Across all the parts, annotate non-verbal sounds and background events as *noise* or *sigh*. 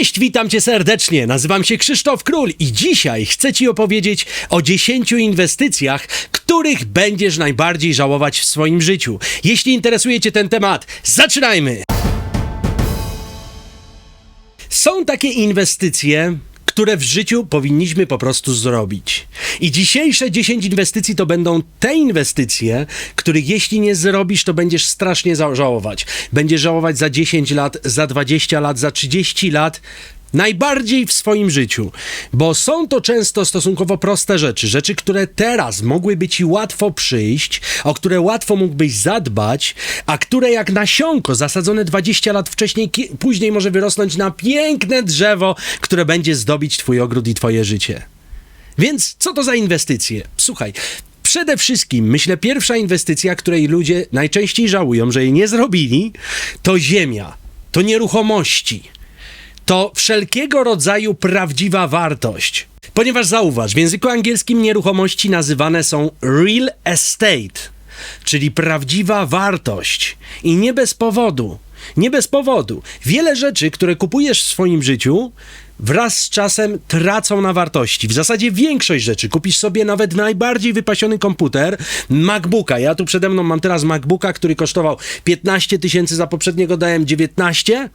Cześć, witam cię serdecznie. Nazywam się Krzysztof Król i dzisiaj chcę ci opowiedzieć o 10 inwestycjach, których będziesz najbardziej żałować w swoim życiu. Jeśli interesuje cię ten temat, zaczynajmy! Są takie inwestycje, które w życiu powinniśmy po prostu zrobić. I dzisiejsze 10 inwestycji to będą te inwestycje, których jeśli nie zrobisz, to będziesz strasznie żałować. Będziesz żałować za 10 lat, za 20 lat, za 30 lat. Najbardziej w swoim życiu, bo są to często stosunkowo proste rzeczy, rzeczy, które teraz mogłyby ci łatwo przyjść, o które łatwo mógłbyś zadbać, a które jak nasionko zasadzone 20 lat wcześniej, później może wyrosnąć na piękne drzewo, które będzie zdobić twój ogród i twoje życie. Więc co to za inwestycje? Słuchaj, przede wszystkim myślę, pierwsza inwestycja, której ludzie najczęściej żałują, że jej nie zrobili, to ziemia, to nieruchomości to wszelkiego rodzaju prawdziwa wartość. Ponieważ zauważ, w języku angielskim nieruchomości nazywane są real estate, czyli prawdziwa wartość. I nie bez powodu. Nie bez powodu. Wiele rzeczy, które kupujesz w swoim życiu, wraz z czasem tracą na wartości. W zasadzie większość rzeczy. Kupisz sobie nawet najbardziej wypasiony komputer, MacBooka. Ja tu przede mną mam teraz MacBooka, który kosztował 15 tysięcy, za poprzedniego dałem 19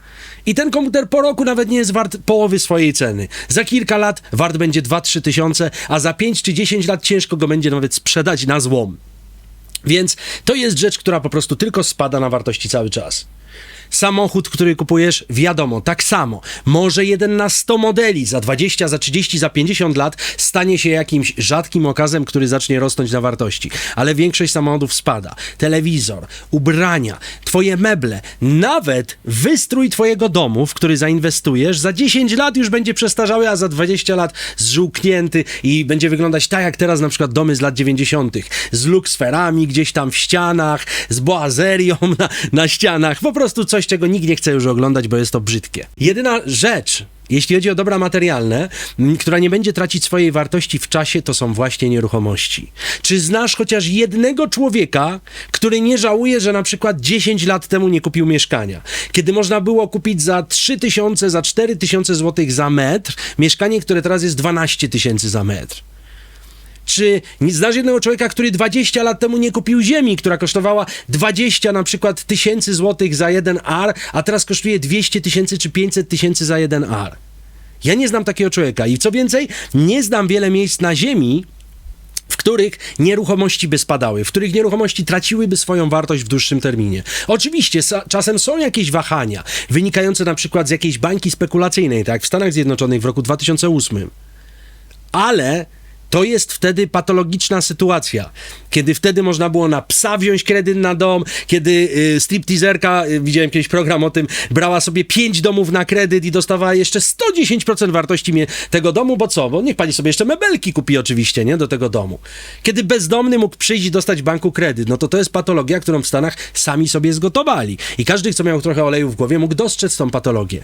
i ten komputer po roku nawet nie jest wart połowy swojej ceny. Za kilka lat wart będzie 2-3 tysiące, a za 5 czy 10 lat ciężko go będzie nawet sprzedać na złom. Więc to jest rzecz, która po prostu tylko spada na wartości cały czas. Samochód, który kupujesz, wiadomo, tak samo. Może jeden na 100 modeli za 20, za 30, za 50 lat stanie się jakimś rzadkim okazem, który zacznie rosnąć na wartości. Ale większość samochodów spada. Telewizor, ubrania, twoje meble, nawet wystrój twojego domu, w który zainwestujesz, za 10 lat już będzie przestarzały, a za 20 lat zżółknięty i będzie wyglądać tak jak teraz na przykład domy z lat 90. Z luksferami gdzieś tam w ścianach, z boazerią *laughs* na, na ścianach. Po prostu coś, czego nikt nie chce już oglądać, bo jest to brzydkie. Jedyna rzecz, jeśli chodzi o dobra materialne, która nie będzie tracić swojej wartości w czasie, to są właśnie nieruchomości. Czy znasz chociaż jednego człowieka, który nie żałuje, że na przykład 10 lat temu nie kupił mieszkania? Kiedy można było kupić za 3 tysiące, za 4 tysiące złotych za metr, mieszkanie, które teraz jest 12 tysięcy za metr. Czy nie znasz jednego człowieka, który 20 lat temu nie kupił ziemi, która kosztowała 20 na przykład tysięcy złotych za jeden ar, a teraz kosztuje 200 tysięcy czy 500 tysięcy za jeden ar? Ja nie znam takiego człowieka i co więcej, nie znam wiele miejsc na ziemi, w których nieruchomości by spadały, w których nieruchomości traciłyby swoją wartość w dłuższym terminie. Oczywiście czasem są jakieś wahania, wynikające na przykład z jakiejś bańki spekulacyjnej, tak jak w Stanach Zjednoczonych w roku 2008 ale to jest wtedy patologiczna sytuacja, kiedy wtedy można było na psa wziąć kredyt na dom, kiedy y, stripteaserka, y, widziałem kiedyś program o tym, brała sobie 5 domów na kredyt i dostawała jeszcze 110% wartości tego domu, bo co? Bo niech pani sobie jeszcze mebelki kupi oczywiście, nie? Do tego domu. Kiedy bezdomny mógł przyjść i dostać banku kredyt, no to to jest patologia, którą w Stanach sami sobie zgotowali. I każdy, kto miał trochę oleju w głowie, mógł dostrzec tą patologię.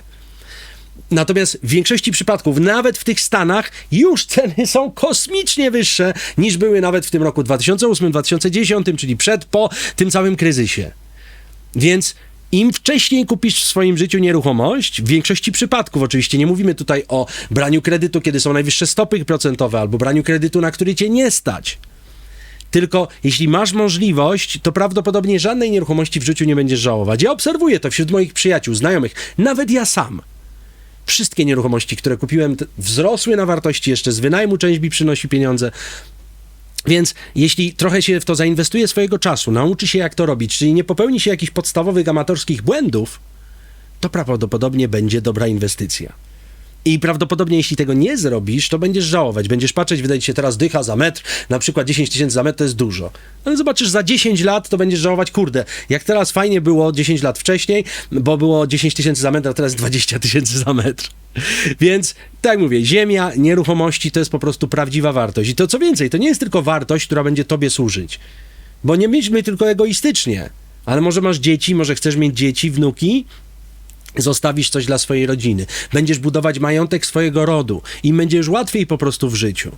Natomiast w większości przypadków, nawet w tych Stanach, już ceny są kosmicznie wyższe niż były nawet w tym roku 2008-2010, czyli przed, po tym całym kryzysie. Więc im wcześniej kupisz w swoim życiu nieruchomość, w większości przypadków oczywiście, nie mówimy tutaj o braniu kredytu, kiedy są najwyższe stopy procentowe, albo braniu kredytu, na który cię nie stać. Tylko jeśli masz możliwość, to prawdopodobnie żadnej nieruchomości w życiu nie będziesz żałować. Ja obserwuję to wśród moich przyjaciół, znajomych, nawet ja sam. Wszystkie nieruchomości, które kupiłem, wzrosły na wartości, jeszcze z wynajmu część mi przynosi pieniądze. Więc jeśli trochę się w to zainwestuje swojego czasu, nauczy się jak to robić, czyli nie popełni się jakichś podstawowych amatorskich błędów, to prawdopodobnie będzie dobra inwestycja. I prawdopodobnie, jeśli tego nie zrobisz, to będziesz żałować. Będziesz patrzeć, wydaje ci się teraz dycha za metr, na przykład 10 tysięcy za metr to jest dużo. Ale zobaczysz, za 10 lat to będziesz żałować, kurde, jak teraz fajnie było 10 lat wcześniej, bo było 10 tysięcy za metr, a teraz 20 tysięcy za metr. *laughs* Więc, tak mówię, ziemia, nieruchomości to jest po prostu prawdziwa wartość. I to co więcej, to nie jest tylko wartość, która będzie tobie służyć. Bo nie myślmy tylko egoistycznie. Ale może masz dzieci, może chcesz mieć dzieci, wnuki, zostawisz coś dla swojej rodziny. Będziesz budować majątek swojego rodu i będzie już łatwiej po prostu w życiu.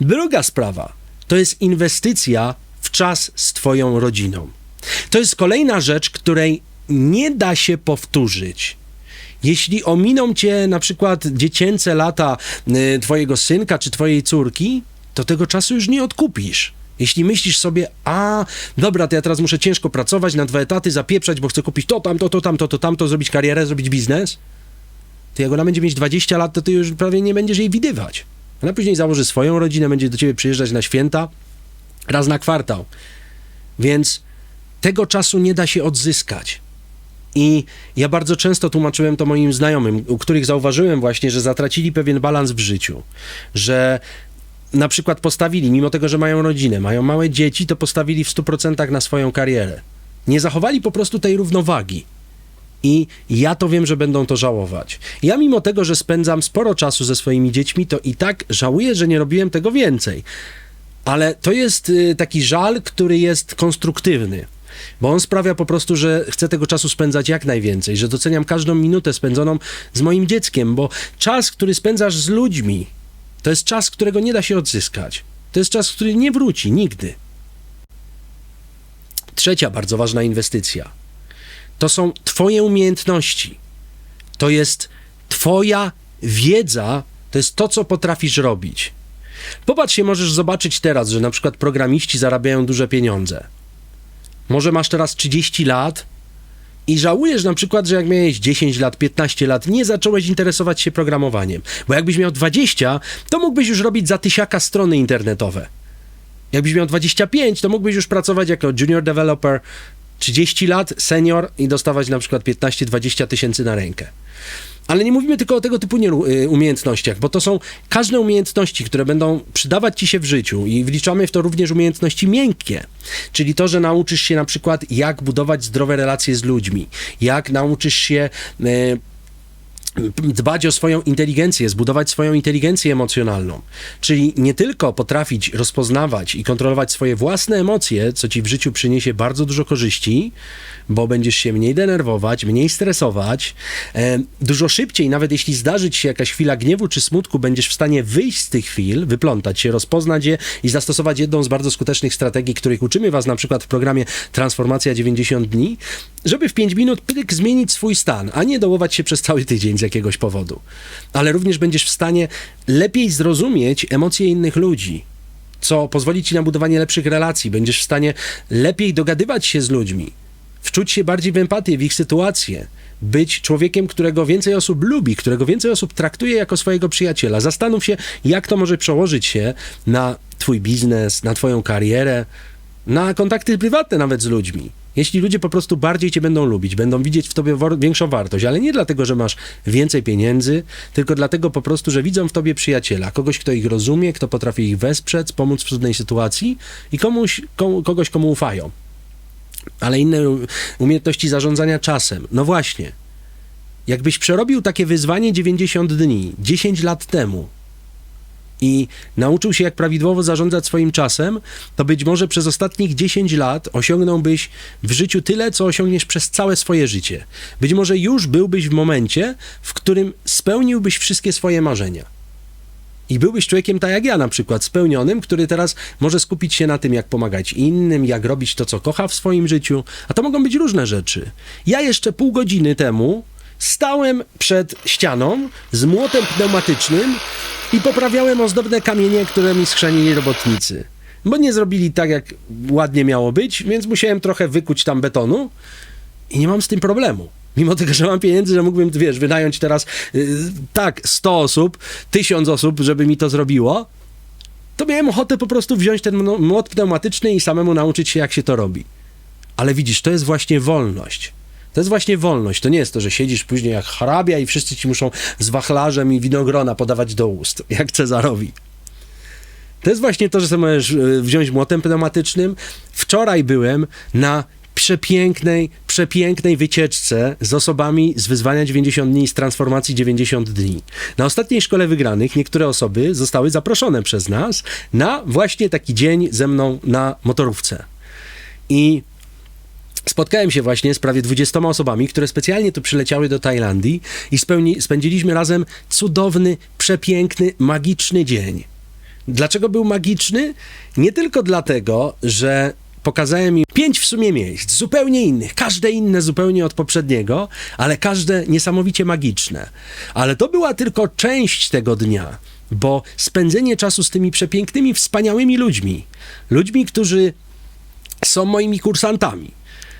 Druga sprawa to jest inwestycja w czas z Twoją rodziną. To jest kolejna rzecz, której nie da się powtórzyć. Jeśli ominą cię na przykład dziecięce lata y, twojego synka czy twojej córki, to tego czasu już nie odkupisz. Jeśli myślisz sobie, a dobra, to ja teraz muszę ciężko pracować na dwa etaty, zapieprzać, bo chcę kupić to, tamto, to, tamto, to, tamto, zrobić karierę, zrobić biznes, to jak ona będzie mieć 20 lat, to ty już prawie nie będziesz jej widywać. Ona później założy swoją rodzinę, będzie do ciebie przyjeżdżać na święta raz na kwartał. Więc tego czasu nie da się odzyskać. I ja bardzo często tłumaczyłem to moim znajomym, u których zauważyłem właśnie, że zatracili pewien balans w życiu, że na przykład postawili, mimo tego, że mają rodzinę, mają małe dzieci, to postawili w 100% na swoją karierę. Nie zachowali po prostu tej równowagi. I ja to wiem, że będą to żałować. Ja, mimo tego, że spędzam sporo czasu ze swoimi dziećmi, to i tak żałuję, że nie robiłem tego więcej. Ale to jest y, taki żal, który jest konstruktywny. Bo on sprawia po prostu, że chcę tego czasu spędzać jak najwięcej, że doceniam każdą minutę spędzoną z moim dzieckiem, bo czas, który spędzasz z ludźmi, to jest czas, którego nie da się odzyskać. To jest czas, który nie wróci nigdy. Trzecia bardzo ważna inwestycja to są Twoje umiejętności. To jest Twoja wiedza, to jest to, co potrafisz robić. Popatrz się, możesz zobaczyć teraz, że na przykład programiści zarabiają duże pieniądze. Może masz teraz 30 lat i żałujesz na przykład, że jak miałeś 10 lat, 15 lat, nie zacząłeś interesować się programowaniem. Bo jakbyś miał 20, to mógłbyś już robić za tysiaka strony internetowe. Jakbyś miał 25, to mógłbyś już pracować jako junior developer, 30 lat, senior i dostawać na przykład 15-20 tysięcy na rękę. Ale nie mówimy tylko o tego typu y, umiejętnościach, bo to są każde umiejętności, które będą przydawać ci się w życiu i wliczamy w to również umiejętności miękkie, czyli to, że nauczysz się na przykład jak budować zdrowe relacje z ludźmi, jak nauczysz się y, dbać o swoją inteligencję, zbudować swoją inteligencję emocjonalną. Czyli nie tylko potrafić rozpoznawać i kontrolować swoje własne emocje, co ci w życiu przyniesie bardzo dużo korzyści, bo będziesz się mniej denerwować, mniej stresować, e, dużo szybciej, nawet jeśli zdarzy ci się jakaś chwila gniewu czy smutku, będziesz w stanie wyjść z tych chwil, wyplątać się, rozpoznać je i zastosować jedną z bardzo skutecznych strategii, których uczymy was na przykład w programie Transformacja 90 dni, żeby w 5 minut pyk zmienić swój stan, a nie dołować się przez cały tydzień jakiegoś powodu. Ale również będziesz w stanie lepiej zrozumieć emocje innych ludzi, co pozwoli ci na budowanie lepszych relacji. Będziesz w stanie lepiej dogadywać się z ludźmi, wczuć się bardziej w empatię, w ich sytuację, być człowiekiem, którego więcej osób lubi, którego więcej osób traktuje jako swojego przyjaciela. Zastanów się, jak to może przełożyć się na twój biznes, na twoją karierę, na kontakty prywatne nawet z ludźmi. Jeśli ludzie po prostu bardziej cię będą lubić, będą widzieć w tobie większą wartość, ale nie dlatego, że masz więcej pieniędzy, tylko dlatego po prostu, że widzą w tobie przyjaciela, kogoś, kto ich rozumie, kto potrafi ich wesprzeć, pomóc w trudnej sytuacji i komuś, komu, kogoś, komu ufają. Ale inne umiejętności zarządzania czasem. No właśnie. Jakbyś przerobił takie wyzwanie 90 dni 10 lat temu, i nauczył się, jak prawidłowo zarządzać swoim czasem, to być może przez ostatnich 10 lat osiągnąłbyś w życiu tyle, co osiągniesz przez całe swoje życie. Być może już byłbyś w momencie, w którym spełniłbyś wszystkie swoje marzenia. I byłbyś człowiekiem tak jak ja na przykład, spełnionym, który teraz może skupić się na tym, jak pomagać innym, jak robić to, co kocha w swoim życiu. A to mogą być różne rzeczy. Ja jeszcze pół godziny temu stałem przed ścianą z młotem pneumatycznym i poprawiałem ozdobne kamienie, które mi schrzanili robotnicy. Bo nie zrobili tak, jak ładnie miało być, więc musiałem trochę wykuć tam betonu i nie mam z tym problemu. Mimo tego, że mam pieniędzy, że mógłbym, wiesz, wynająć teraz yy, tak 100 osób, 1000 osób, żeby mi to zrobiło, to miałem ochotę po prostu wziąć ten młot pneumatyczny i samemu nauczyć się, jak się to robi. Ale widzisz, to jest właśnie wolność. To jest właśnie wolność. To nie jest to, że siedzisz później jak hrabia i wszyscy ci muszą z wachlarzem i winogrona podawać do ust, *laughs* jak Cezarowi. To jest właśnie to, że sobie możesz e, wziąć młotem pneumatycznym. Wczoraj byłem na przepięknej, przepięknej wycieczce z osobami z wyzwania 90 dni, z transformacji 90 dni. Na ostatniej szkole wygranych niektóre osoby zostały zaproszone przez nas na właśnie taki dzień ze mną na motorówce. I spotkałem się właśnie z prawie 20 osobami, które specjalnie tu przyleciały do Tajlandii i spełni, spędziliśmy razem cudowny, przepiękny, magiczny dzień. Dlaczego był magiczny? Nie tylko dlatego, że pokazałem im pięć w sumie miejsc, zupełnie innych, każde inne zupełnie od poprzedniego, ale każde niesamowicie magiczne. Ale to była tylko część tego dnia, bo spędzenie czasu z tymi przepięknymi, wspaniałymi ludźmi, ludźmi, którzy są moimi kursantami.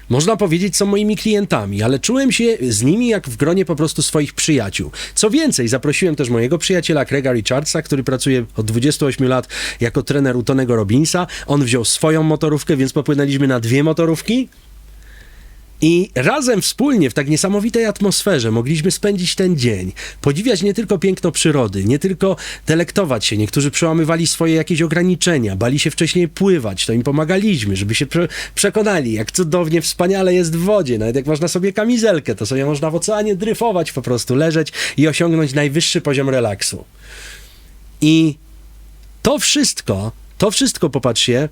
Można powiedzieć, są moimi klientami, ale czułem się z nimi jak w gronie po prostu swoich przyjaciół. Co więcej, zaprosiłem też mojego przyjaciela Craiga Richardsa, który pracuje od 28 lat jako trener u Tonego Robinsa. On wziął swoją motorówkę, więc popłynęliśmy na dwie motorówki. I razem wspólnie w tak niesamowitej atmosferze mogliśmy spędzić ten dzień, podziwiać nie tylko piękno przyrody, nie tylko delektować się. Niektórzy przełamywali swoje jakieś ograniczenia, bali się wcześniej pływać, to im pomagaliśmy, żeby się prze przekonali, jak cudownie, wspaniale jest w wodzie. Nawet jak można sobie kamizelkę, to sobie można w oceanie dryfować, po prostu leżeć i osiągnąć najwyższy poziom relaksu. I to wszystko, to wszystko, popatrzcie,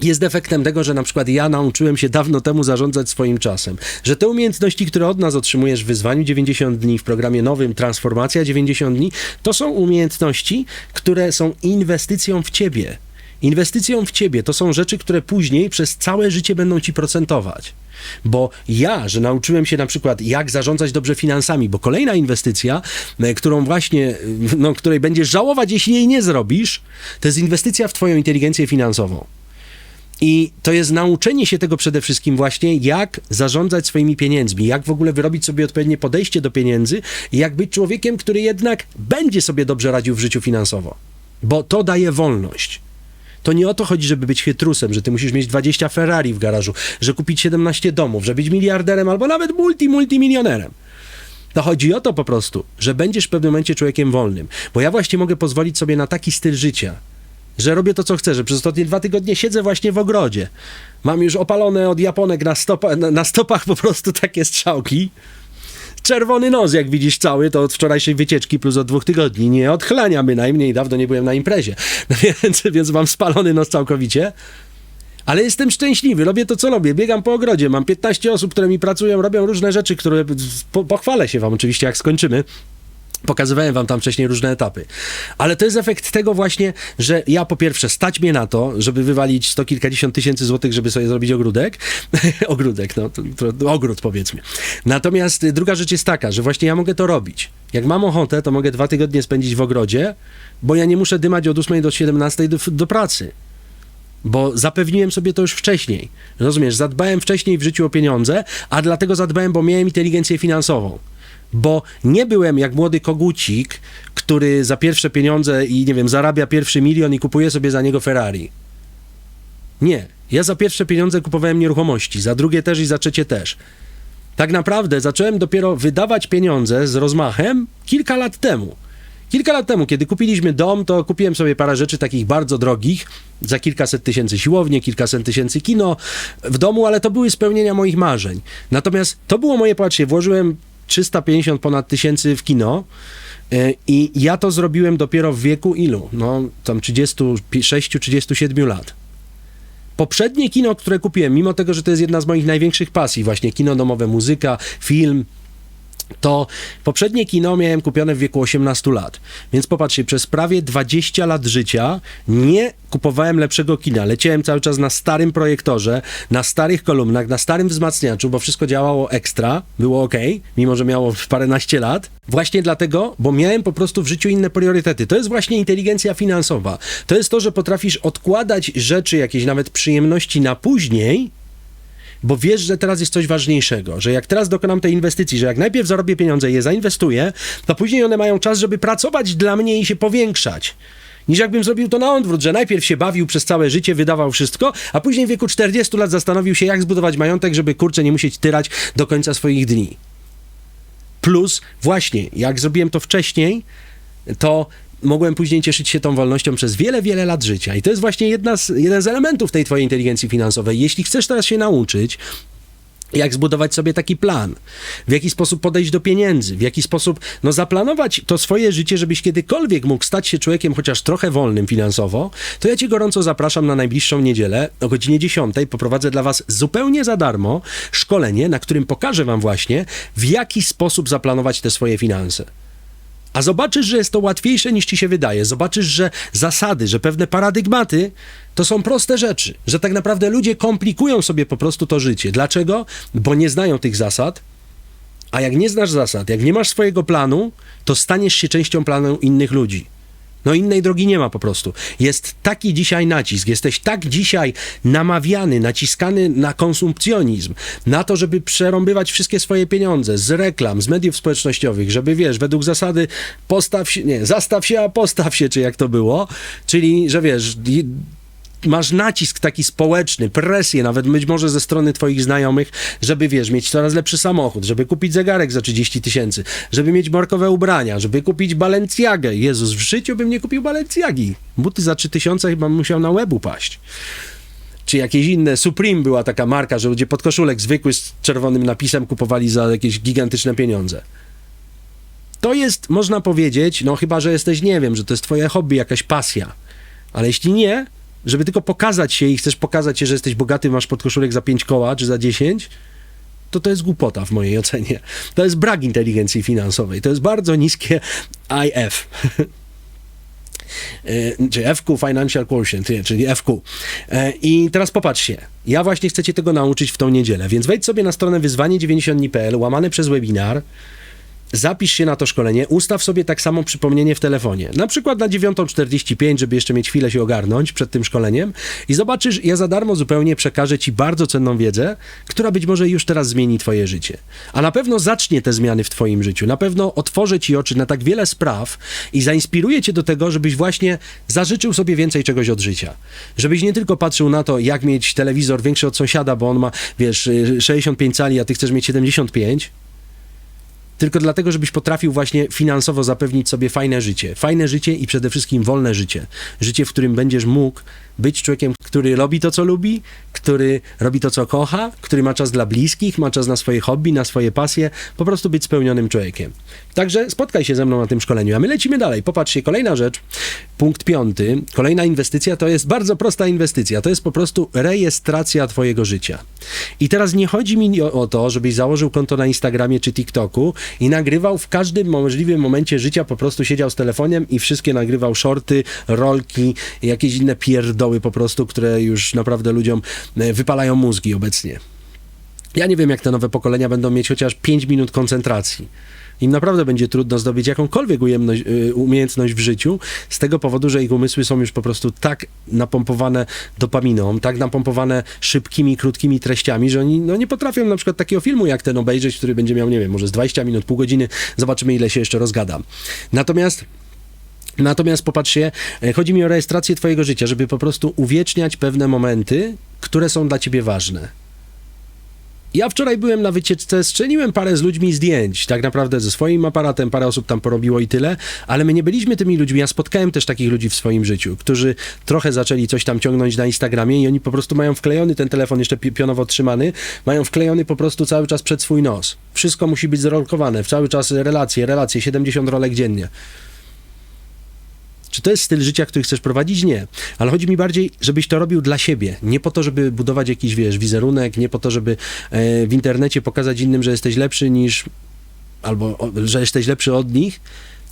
jest efektem tego, że na przykład ja nauczyłem się dawno temu zarządzać swoim czasem. Że te umiejętności, które od nas otrzymujesz w wyzwaniu 90 dni, w programie nowym Transformacja 90 dni, to są umiejętności, które są inwestycją w ciebie. Inwestycją w ciebie to są rzeczy, które później przez całe życie będą ci procentować. Bo ja, że nauczyłem się na przykład, jak zarządzać dobrze finansami, bo kolejna inwestycja, e, którą właśnie, e, no, której będziesz żałować, jeśli jej nie zrobisz, to jest inwestycja w twoją inteligencję finansową. I to jest nauczenie się tego przede wszystkim właśnie, jak zarządzać swoimi pieniędzmi, jak w ogóle wyrobić sobie odpowiednie podejście do pieniędzy jak być człowiekiem, który jednak będzie sobie dobrze radził w życiu finansowo. Bo to daje wolność. To nie o to chodzi, żeby być chytrusem, że ty musisz mieć 20 Ferrari w garażu, że kupić 17 domów, że być miliarderem albo nawet multi, multimilionerem. To chodzi o to po prostu, że będziesz w pewnym momencie człowiekiem wolnym. Bo ja właśnie mogę pozwolić sobie na taki styl życia, że robię to, co chcę, że przez ostatnie dwa tygodnie siedzę właśnie w ogrodzie. Mam już opalone od Japonek na, stopa, na, stopach po prostu takie strzałki. Czerwony nos, jak widzisz, cały, to od wczorajszej wycieczki plus od dwóch tygodni. Nie odchlania bynajmniej, dawno nie byłem na imprezie. *laughs* No więc, więc mam spalony nos całkowicie. Ale jestem szczęśliwy, robię to, co robię. Biegam po ogrodzie, mam 15 osób, które mi pracują, robią różne rzeczy, które po, pochwalę się wam oczywiście, jak skończymy. Pokazywałem wam tam wcześniej różne etapy. Ale to jest efekt tego właśnie, że ja po pierwsze stać mnie na to, żeby wywalić sto kilkadziesiąt tysięcy złotych, żeby sobie zrobić ogródek. *laughs* ogródek, no to, to, ogród powiedzmy. Natomiast druga rzecz jest taka, że właśnie ja mogę to robić. Jak mam ochotę, to mogę dwa tygodnie spędzić w ogrodzie, bo ja nie muszę dymać od 8 do 17 do, do pracy bo zapewniłem sobie to już wcześniej. Rozumiesz, zadbałem wcześniej w życiu o pieniądze, a dlatego zadbałem, bo miałem inteligencję finansową bo nie byłem jak młody kogucik, który za pierwsze pieniądze i nie wiem, zarabia pierwszy milion i kupuje sobie za niego Ferrari. Nie. Ja za pierwsze pieniądze kupowałem nieruchomości, za drugie też i za trzecie też. Tak naprawdę zacząłem dopiero wydawać pieniądze z rozmachem kilka lat temu. Kilka lat temu, kiedy kupiliśmy dom, to kupiłem sobie parę rzeczy takich bardzo drogich, za kilkaset tysięcy siłownie, kilkaset tysięcy kino w domu, ale to były spełnienia moich marzeń. Natomiast to było moje, patrzcie, włożyłem 350 ponad tysięcy w kino. e, I ja to zrobiłem dopiero w wieku ilu? No, tam 36-37 lat. Poprzednie kino, które kupiłem, mimo tego, że to jest jedna z moich największych pasji, właśnie kino domowe, muzyka, film, to poprzednie kino miałem kupione w wieku 18 lat. Więc popatrzcie, przez prawie 20 lat życia nie kupowałem lepszego kina. Leciałem cały czas na starym projektorze, na starych kolumnach, na starym wzmacniaczu, bo wszystko działało ekstra, było ok, mimo że miało paręnaście lat. Właśnie dlatego, bo miałem po prostu w życiu inne priorytety. To jest właśnie inteligencja finansowa. To jest to, że potrafisz odkładać rzeczy, jakieś nawet przyjemności na później, bo wiesz, że teraz jest coś ważniejszego, że jak teraz dokonam tej inwestycji, że jak najpierw zarobię pieniądze i je zainwestuję, to później one mają czas, żeby pracować dla mnie i się powiększać. Niż jakbym zrobił to na odwrót, że najpierw się bawił przez całe życie, wydawał wszystko, a później w wieku 40 lat zastanowił się, jak zbudować majątek, żeby kurczę nie musieć tyrać do końca swoich dni. Plus, właśnie, jak zrobiłem to wcześniej, to mogłem później cieszyć się tą wolnością przez wiele, wiele lat życia. I to jest właśnie jedna z, jeden z elementów tej twojej inteligencji finansowej. Jeśli chcesz teraz się nauczyć, jak zbudować sobie taki plan, w jaki sposób podejść do pieniędzy, w jaki sposób no, zaplanować to swoje życie, żebyś kiedykolwiek mógł stać się człowiekiem chociaż trochę wolnym finansowo, to ja cię gorąco zapraszam na najbliższą niedzielę o godzinie 10. Poprowadzę dla was zupełnie za darmo szkolenie, na którym pokażę wam właśnie, w jaki sposób zaplanować te swoje finanse. A zobaczysz, że jest to łatwiejsze niż ci się wydaje. Zobaczysz, że zasady, że pewne paradygmaty to są proste rzeczy. Że tak naprawdę ludzie komplikują sobie po prostu to życie. Dlaczego? Bo nie znają tych zasad. A jak nie znasz zasad, jak nie masz swojego planu, to staniesz się częścią planu innych ludzi. No innej drogi nie ma po prostu. Jest taki dzisiaj nacisk, jesteś tak dzisiaj namawiany, naciskany na konsumpcjonizm, na to, żeby przerąbywać wszystkie swoje pieniądze z reklam, z mediów społecznościowych, żeby wiesz, według zasady postaw się, nie, zastaw się, a postaw się, czy jak to było, czyli, że wiesz, masz nacisk taki społeczny, presję nawet być może ze strony twoich znajomych, żeby wiesz, mieć coraz lepszy samochód, żeby kupić zegarek za 30 tysięcy, żeby mieć markowe ubrania, żeby kupić Balenciagę. Jezus, w życiu bym nie kupił Balenciagi. Buty za 3000 chyba musiał na łeb upaść. Czy jakieś inne, Supreme była taka marka, że ludzie podkoszulek zwykły z czerwonym napisem kupowali za jakieś gigantyczne pieniądze. To jest, można powiedzieć, no chyba, że jesteś, nie wiem, że to jest twoje hobby, jakaś pasja. Ale jeśli nie, żeby tylko pokazać się i chcesz pokazać się, że jesteś bogaty, masz podkoszulek za 5 koła czy za 10, to to jest głupota w mojej ocenie. To jest brak inteligencji finansowej. To jest bardzo niskie IF. *laughs* E, czy FQ, Financial Quotient, czyli FQ. E, I teraz popatrzcie, ja właśnie chcę cię tego nauczyć w tą niedzielę, więc wejdź sobie na stronę wyzwanie90.pl, łamane przez webinar, zapisz się na to szkolenie, ustaw sobie tak samo przypomnienie w telefonie. Na przykład na 9.45, żeby jeszcze mieć chwilę się ogarnąć przed tym szkoleniem i zobaczysz, ja za darmo zupełnie przekażę ci bardzo cenną wiedzę, która być może już teraz zmieni twoje życie. A na pewno zacznie te zmiany w twoim życiu. Na pewno otworzę ci oczy na tak wiele spraw i zainspiruje cię do tego, żebyś właśnie zażyczył sobie więcej czegoś od życia. Żebyś nie tylko patrzył na to, jak mieć telewizor większy od sąsiada, bo on ma, wiesz, y, 65 cali, a ty chcesz mieć 75, tylko dlatego, żebyś potrafił właśnie finansowo zapewnić sobie fajne życie. Fajne życie i przede wszystkim wolne życie. Życie, w którym będziesz mógł być człowiekiem, który robi to, co lubi, który robi to, co kocha, który ma czas dla bliskich, ma czas na swoje hobby, na swoje pasje, po prostu być spełnionym człowiekiem. Także spotkaj się ze mną na tym szkoleniu, a my lecimy dalej. Popatrzcie, kolejna rzecz, punkt piąty, kolejna inwestycja to jest bardzo prosta inwestycja. To jest po prostu rejestracja twojego życia. I teraz nie chodzi mi o, to, żebyś założył konto na Instagramie czy TikToku i nagrywał w każdym możliwym momencie życia, po prostu siedział z telefonem i wszystkie nagrywał shorty, rolki, jakieś inne pierdoły po prostu, które już naprawdę ludziom e, wypalają mózgi obecnie. Ja nie wiem, jak te nowe pokolenia będą mieć chociaż 5 minut koncentracji. Im naprawdę będzie trudno zdobyć jakąkolwiek ujemność, y, umiejętność w życiu, z tego powodu, że ich umysły są już po prostu tak napompowane dopaminą, tak napompowane szybkimi, krótkimi treściami, że oni no, nie potrafią na przykład takiego filmu jak ten obejrzeć, który będzie miał, nie wiem, może z 20 minut, pół godziny, zobaczymy ile się jeszcze rozgadam. Natomiast Natomiast popatrzcie, e, chodzi mi o rejestrację Twojego życia, żeby po prostu uwieczniać pewne momenty, które są dla Ciebie ważne. Ja wczoraj byłem na wycieczce, strzeliłem parę z ludźmi zdjęć, tak naprawdę ze swoim aparatem, parę osób tam porobiło i tyle, ale my nie byliśmy tymi ludźmi. Ja spotkałem też takich ludzi w swoim życiu, którzy trochę zaczęli coś tam ciągnąć na Instagramie i oni po prostu mają wklejony ten telefon, jeszcze pi- pionowo trzymany, mają wklejony po prostu cały czas przed swój nos. Wszystko musi być zrolkowane, cały czas relacje, relacje, 70 rolek dziennie. Czy to jest styl życia, który chcesz prowadzić? Nie. Ale chodzi mi bardziej, żebyś to robił dla siebie. Nie po to, żeby budować jakiś, wiesz, wizerunek, nie po to, żeby e, w internecie pokazać innym, że jesteś lepszy niż, albo że jesteś lepszy od nich,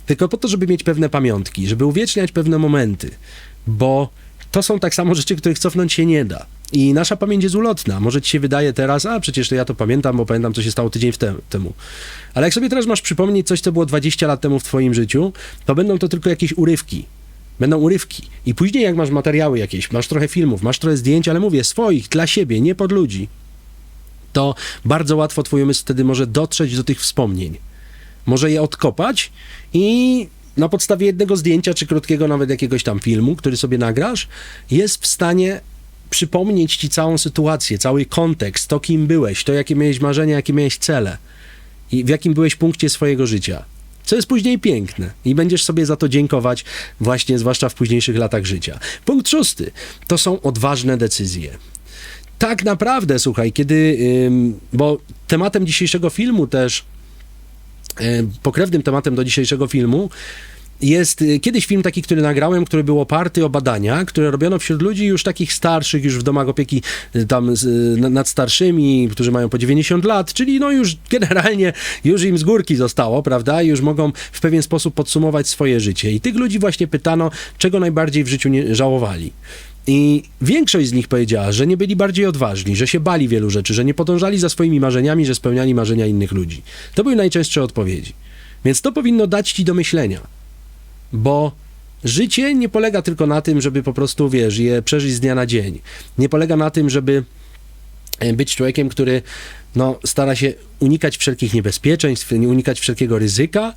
tylko po to, żeby mieć pewne pamiątki, żeby uwieczniać pewne momenty. Bo to są tak samo rzeczy, których cofnąć się nie da. I nasza pamięć jest ulotna. Może ci się wydaje teraz, a przecież to ja to pamiętam, bo pamiętam, co się stało tydzień temu. Ale jak sobie teraz masz przypomnieć coś, co było 20 lat temu w twoim życiu, to będą to tylko jakieś urywki. Będą urywki. I później, jak masz materiały jakieś, masz trochę filmów, masz trochę zdjęć, ale mówię, swoich, dla siebie, nie pod ludzi, to bardzo łatwo twój umysł wtedy może dotrzeć do tych wspomnień. Może je odkopać i na podstawie jednego zdjęcia, czy krótkiego nawet jakiegoś tam filmu, który sobie nagrasz, jest w stanie przypomnieć ci całą sytuację, cały kontekst, to kim byłeś, to jakie miałeś marzenia, jakie miałeś cele i w jakim byłeś punkcie swojego życia. Co jest później piękne i będziesz sobie za to dziękować, właśnie zwłaszcza w późniejszych latach życia. Punkt szósty to są odważne decyzje. Tak naprawdę, słuchaj, kiedy. bo tematem dzisiejszego filmu też, y, pokrewnym tematem do dzisiejszego filmu jest y, kiedyś film taki, który nagrałem, który był oparty o badania, które robiono wśród ludzi już takich starszych, już w domach opieki y, tam z, y, na- nad starszymi, którzy mają po 90 lat, czyli no już *laughs* generalnie już im z górki zostało, prawda? Już mogą w pewien sposób podsumować swoje życie. I tych ludzi właśnie pytano, czego najbardziej w życiu nie żałowali. I większość z nich powiedziała, że nie byli bardziej odważni, że się bali wielu rzeczy, że nie podążali za swoimi marzeniami, że spełniali marzenia innych ludzi. To były najczęstsze odpowiedzi. Więc to powinno dać ci do myślenia, bo życie nie polega tylko na tym, żeby po prostu, wiesz, je przeżyć z dnia na dzień. Nie polega na tym, żeby e, być człowiekiem, który no, stara się unikać wszelkich niebezpieczeństw, nie unikać wszelkiego ryzyka.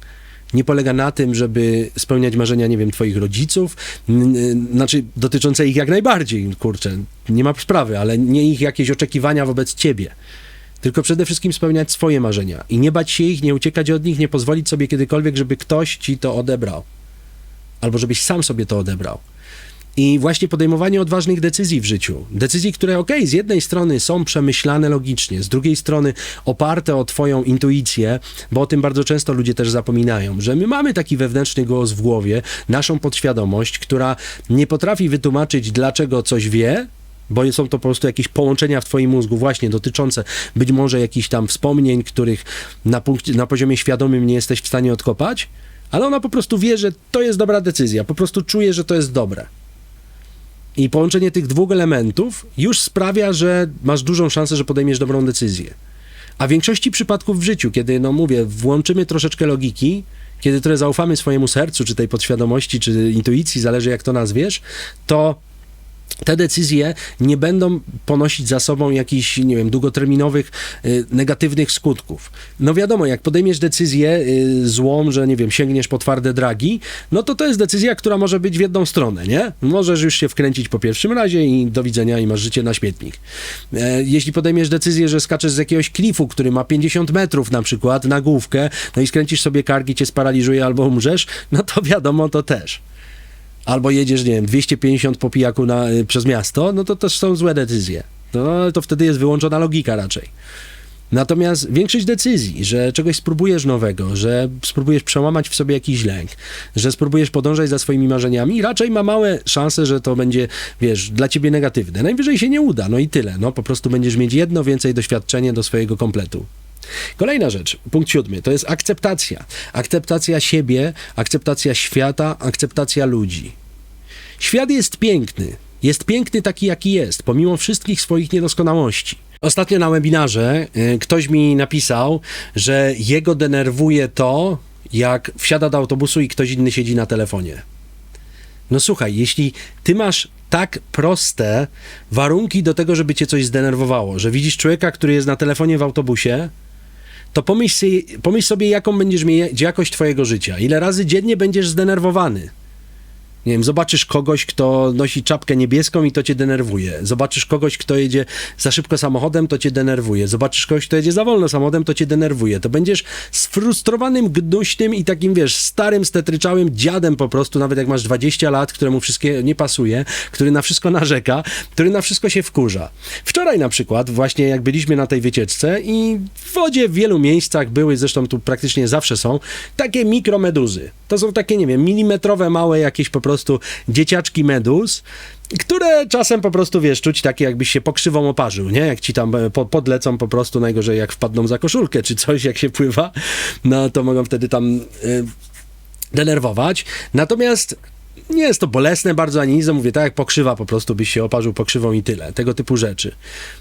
Nie polega na tym, żeby spełniać marzenia, nie wiem, twoich rodziców, znaczy dotyczące ich jak najbardziej, kurczę, nie ma sprawy, ale nie ich jakieś oczekiwania wobec ciebie. Tylko przede wszystkim spełniać swoje marzenia i nie bać się ich, nie uciekać od nich, nie pozwolić sobie kiedykolwiek, żeby ktoś ci to odebrał. Albo żebyś sam sobie to odebrał. I właśnie podejmowanie odważnych decyzji w życiu. Decyzji, które, okej, z jednej strony są przemyślane logicznie, z drugiej strony oparte o Twoją intuicję, bo o tym bardzo często ludzie też zapominają, że my mamy taki wewnętrzny głos w głowie, naszą podświadomość, która nie potrafi wytłumaczyć, dlaczego coś wie, bo są to po prostu jakieś połączenia w Twoim mózgu, właśnie dotyczące być może jakichś tam wspomnień, których na, punkcie, na poziomie świadomym nie jesteś w stanie odkopać, ale ona po prostu wie, że to jest dobra decyzja, po prostu czuje, że to jest dobre. I połączenie tych dwóch elementów już sprawia, że masz dużą szansę, że podejmiesz dobrą decyzję. A w większości przypadków w życiu, kiedy, no mówię, włączymy troszeczkę logiki, kiedy trochę zaufamy swojemu sercu, czy tej podświadomości, czy intuicji, zależy jak to nazwiesz, to te decyzje nie będą ponosić za sobą jakichś, nie wiem, długoterminowych y, negatywnych skutków. No wiadomo, jak podejmiesz decyzję y, złą, że nie wiem, sięgniesz po twarde dragi, no to to jest decyzja, która może być w jedną stronę, nie? Możesz już się wkręcić po pierwszym razie i do widzenia i masz życie na śmietnik. E, jeśli podejmiesz decyzję, że skaczesz z jakiegoś klifu, który ma 50 metrów na przykład na główkę, no i skręcisz sobie kargi, cię sparaliżuje albo umrzesz, no to wiadomo, to też albo jedziesz, nie wiem, 250 po pijaku na, y, przez miasto, no to też są złe decyzje. No to wtedy jest wyłączona logika raczej. Natomiast większość decyzji, że czegoś spróbujesz nowego, że spróbujesz przełamać w sobie jakiś lęk, że spróbujesz podążać za swoimi marzeniami, raczej ma małe szanse, że to będzie, wiesz, dla ciebie negatywne. Najwyżej się nie uda, no i tyle. No po prostu będziesz mieć jedno więcej doświadczenie do swojego kompletu. Kolejna rzecz, punkt siódmy, to jest akceptacja. Akceptacja siebie, akceptacja świata, akceptacja ludzi. Świat jest piękny. Jest piękny taki, jaki jest, pomimo wszystkich swoich niedoskonałości. Ostatnio na webinarze y, ktoś mi napisał, że jego denerwuje to, jak wsiada do autobusu i ktoś inny siedzi na telefonie. No słuchaj, jeśli ty masz tak proste warunki do tego, żeby cię coś zdenerwowało, że widzisz człowieka, który jest na telefonie w autobusie, to pomyśl pomyśl sobie, jaką będziesz mieć jakość twojego życia. Ile razy dziennie będziesz zdenerwowany. Nie wiem, zobaczysz kogoś, kto nosi czapkę niebieską i to cię denerwuje. Zobaczysz kogoś, kto jedzie za szybko samochodem, to cię denerwuje. Zobaczysz kogoś, kto jedzie za wolno samochodem, to cię denerwuje. To będziesz sfrustrowanym, gnuśnym i takim, wiesz, starym, stetryczałym dziadem po prostu, nawet jak masz 20 lat, któremu wszystkie nie pasuje, który na wszystko narzeka, który na wszystko się wkurza. Wczoraj na przykład, właśnie jak byliśmy na tej wycieczce i w wodzie w wielu miejscach były, zresztą tu praktycznie zawsze są, takie mikromeduzy. To są takie, nie wiem, milimetrowe, małe jakieś po prostu dzieciaczki meduz, które czasem po prostu, wiesz, czuć takie jakbyś się pokrzywą oparzył, nie? Jak ci tam e, po, podlecą po prostu, najgorzej jak wpadną za koszulkę czy coś, jak się pływa, no to mogą wtedy tam y, denerwować. Natomiast nie jest to bolesne bardzo ani nic, no mówię, tak jak pokrzywa po prostu byś się oparzył pokrzywą i tyle, tego typu rzeczy.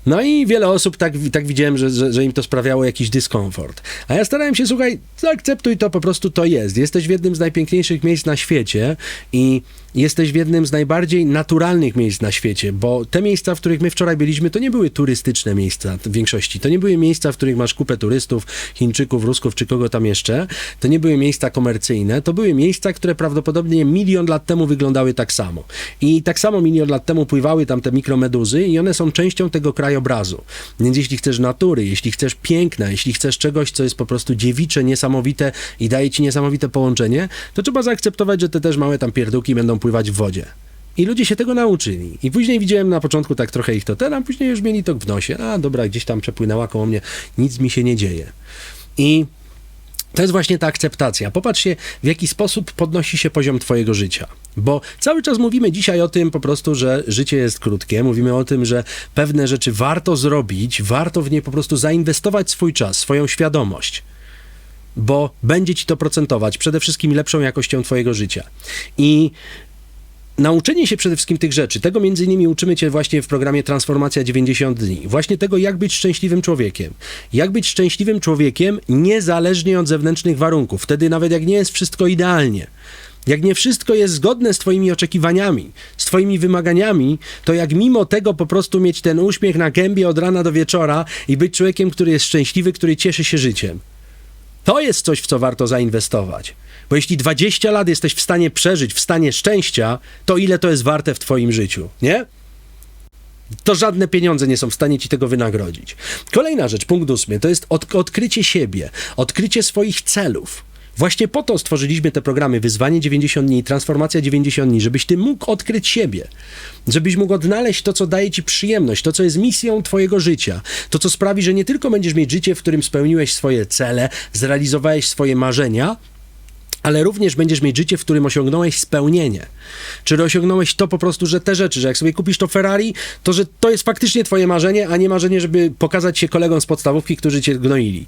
No i wiele osób tak, tak widziałem, że, że, że im to sprawiało jakiś dyskomfort. A ja starałem się, słuchaj, zaakceptuj to, po prostu to jest. Jesteś w jednym z najpiękniejszych miejsc na świecie i jesteś w jednym z najbardziej naturalnych miejsc na świecie, bo te miejsca, w których my wczoraj byliśmy, to nie były turystyczne miejsca w większości. To nie były miejsca, w których masz kupę turystów, Chińczyków, Rusków czy kogo tam jeszcze. To nie były miejsca komercyjne. To były miejsca, które prawdopodobnie milion lat temu wyglądały tak samo. I tak samo milion lat temu pływały tam te mikromeduzy i one są częścią tego krajobrazu. Więc jeśli chcesz natury, jeśli chcesz piękna, jeśli chcesz czegoś, co jest po prostu dziewicze, niesamowite i daje ci niesamowite połączenie, to trzeba zaakceptować, że te też małe tam pierdółki będą pływać w wodzie. I ludzie się tego nauczyli. I później widziałem na początku tak trochę ich to ten, a później już mieli to w nosie. A dobra, gdzieś tam przepłynęła koło mnie, nic mi się nie dzieje. I To jest właśnie ta akceptacja. Popatrzcie, w jaki sposób podnosi się poziom Twojego życia. Bo cały czas mówimy dzisiaj o tym po prostu, że życie jest krótkie. Mówimy o tym, że pewne rzeczy warto zrobić, warto w nie po prostu zainwestować swój czas, swoją świadomość. Bo będzie ci to procentować przede wszystkim lepszą jakością Twojego życia. I nauczenie się przede wszystkim tych rzeczy, tego między innymi uczymy Cię właśnie w programie Transformacja 90 dni. Właśnie tego, jak być szczęśliwym człowiekiem. Jak być szczęśliwym człowiekiem niezależnie od zewnętrznych warunków. Wtedy nawet jak nie jest wszystko idealnie. Jak nie wszystko jest zgodne z Twoimi oczekiwaniami, z Twoimi wymaganiami, to jak mimo tego po prostu mieć ten uśmiech na gębie od rana do wieczora i być człowiekiem, który jest szczęśliwy, który cieszy się życiem. To jest coś, w co warto zainwestować. Bo jeśli 20 lat jesteś w stanie przeżyć, w stanie szczęścia, to ile to jest warte w Twoim życiu, nie? To żadne pieniądze nie są w stanie ci tego wynagrodzić. Kolejna rzecz, punkt ósmy, to jest od, odkrycie siebie, odkrycie swoich celów. Właśnie po to stworzyliśmy te programy. Wyzwanie 90 dni, Transformacja 90 dni, żebyś ty mógł odkryć siebie, żebyś mógł odnaleźć to, co daje ci przyjemność, to, co jest misją twojego życia, to, co sprawi, że nie tylko będziesz mieć życie, w którym spełniłeś swoje cele, zrealizowałeś swoje marzenia, ale również będziesz mieć życie, w którym osiągnąłeś spełnienie. Czyli osiągnąłeś to po prostu, że te rzeczy, że jak sobie kupisz to Ferrari, to że to jest faktycznie twoje marzenie, a nie marzenie, żeby pokazać się kolegom z podstawówki, którzy cię gnoili.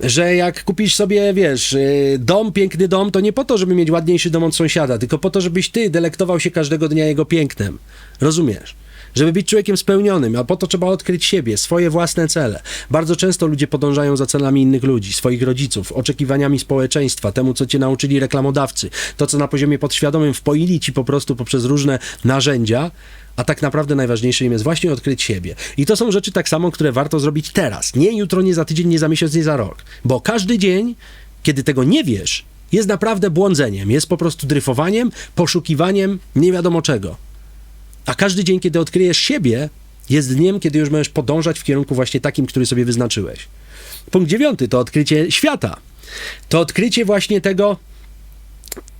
Że jak kupisz sobie, wiesz, yy, dom, piękny dom, to nie po to, żeby mieć ładniejszy dom od sąsiada, tylko po to, żebyś ty delektował się każdego dnia jego pięknem. Rozumiesz? Żeby być człowiekiem spełnionym, a po to trzeba odkryć siebie, swoje własne cele. Bardzo często ludzie podążają za celami innych ludzi, swoich rodziców, oczekiwaniami społeczeństwa, temu, co cię nauczyli reklamodawcy, to, co na poziomie podświadomym wpoili ci po prostu poprzez różne narzędzia, a tak naprawdę najważniejsze im jest właśnie odkryć siebie. I to są rzeczy tak samo, które warto zrobić teraz. Nie jutro, nie za tydzień, nie za miesiąc, nie za rok. Bo każdy dzień, kiedy tego nie wiesz, jest naprawdę błądzeniem, jest po prostu dryfowaniem, poszukiwaniem nie wiadomo czego. A każdy dzień, kiedy odkryjesz siebie, jest dniem, kiedy już możesz podążać w kierunku właśnie takim, który sobie wyznaczyłeś. Punkt dziewiąty to odkrycie świata. To odkrycie właśnie tego,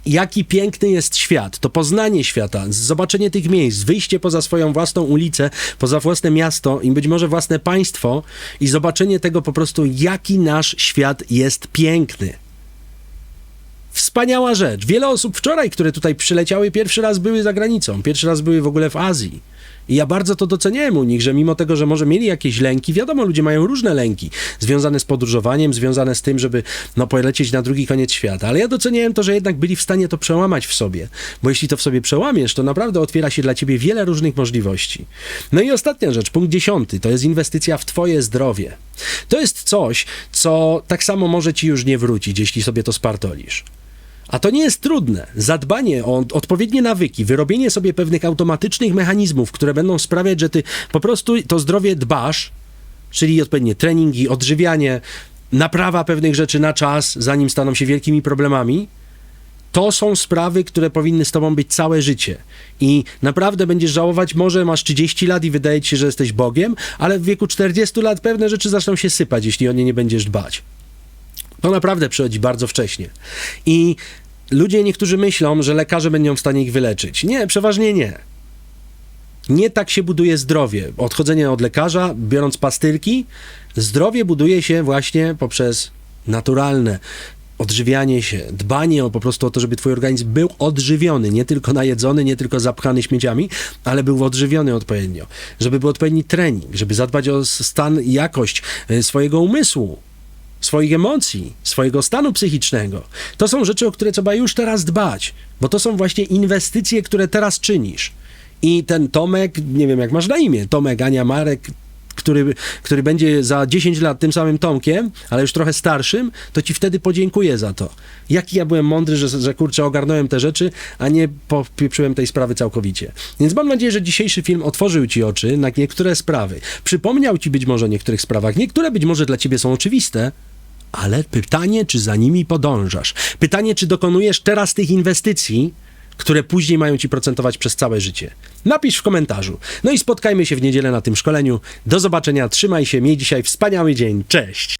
jaki piękny jest świat, to poznanie świata, zobaczenie tych miejsc, wyjście poza swoją własną ulicę, poza własne miasto i być może własne państwo i zobaczenie tego po prostu, jaki nasz świat jest piękny. Wspaniała rzecz. Wiele osób wczoraj, które tutaj przyleciały, pierwszy raz były za granicą, pierwszy raz były w ogóle w Azji. I ja bardzo to doceniałem u nich, że mimo tego, że może mieli jakieś lęki, wiadomo, ludzie mają różne lęki, związane z podróżowaniem, związane z tym, żeby no, polecieć na drugi koniec świata. Ale ja doceniałem to, że jednak byli w stanie to przełamać w sobie. Bo jeśli to w sobie przełamiesz, to naprawdę otwiera się dla ciebie wiele różnych możliwości. No i ostatnia rzecz, punkt dziesiąty, to jest inwestycja w twoje zdrowie. To jest coś, co tak samo może ci już nie wrócić, jeśli sobie to spartolisz. A to nie jest trudne. Zadbanie o odpowiednie nawyki, wyrobienie sobie pewnych automatycznych mechanizmów, które będą sprawiać, że ty po prostu to zdrowie dbasz, czyli odpowiednie treningi, odżywianie, naprawa pewnych rzeczy na czas, zanim staną się wielkimi problemami. To są sprawy, które powinny z tobą być całe życie. I naprawdę będziesz żałować, może masz 30 lat i wydaje ci się, że jesteś Bogiem, ale w wieku 40 lat pewne rzeczy zaczną się sypać, jeśli o nie nie będziesz dbać. To naprawdę przychodzi bardzo wcześnie. I ludzie niektórzy myślą, że lekarze będą w stanie ich wyleczyć. Nie, przeważnie nie. Nie tak się buduje zdrowie. Odchodzenie od lekarza, biorąc pastylki, zdrowie buduje się właśnie poprzez naturalne odżywianie się, dbanie o po prostu o to, żeby twój organizm był odżywiony, nie tylko najedzony, nie tylko zapchany śmieciami, ale był odżywiony odpowiednio, żeby był odpowiedni trening, żeby zadbać o stan jakość y, swojego umysłu, swoich emocji, swojego stanu psychicznego. To są rzeczy, o które trzeba już teraz dbać, bo to są właśnie inwestycje, które teraz czynisz. I ten Tomek, nie wiem jak masz na imię, Tomek, Ania, Marek, który, który będzie za 10 lat tym samym Tomkiem, ale już trochę starszym, to ci wtedy podziękuję za to. Jaki ja byłem mądry, że, że kurczę, ogarnąłem te rzeczy, a nie popieprzyłem tej sprawy całkowicie. Więc mam nadzieję, że dzisiejszy film otworzył ci oczy na niektóre sprawy. Przypomniał ci być może o niektórych sprawach. Niektóre być może dla ciebie są oczywiste, ale pytanie, czy za nimi podążasz? Pytanie, czy dokonujesz teraz tych inwestycji, które później mają ci procentować przez całe życie? Napisz w komentarzu. No i spotkajmy się w niedzielę na tym szkoleniu. Do zobaczenia, trzymaj się, miej dzisiaj wspaniały dzień. Cześć!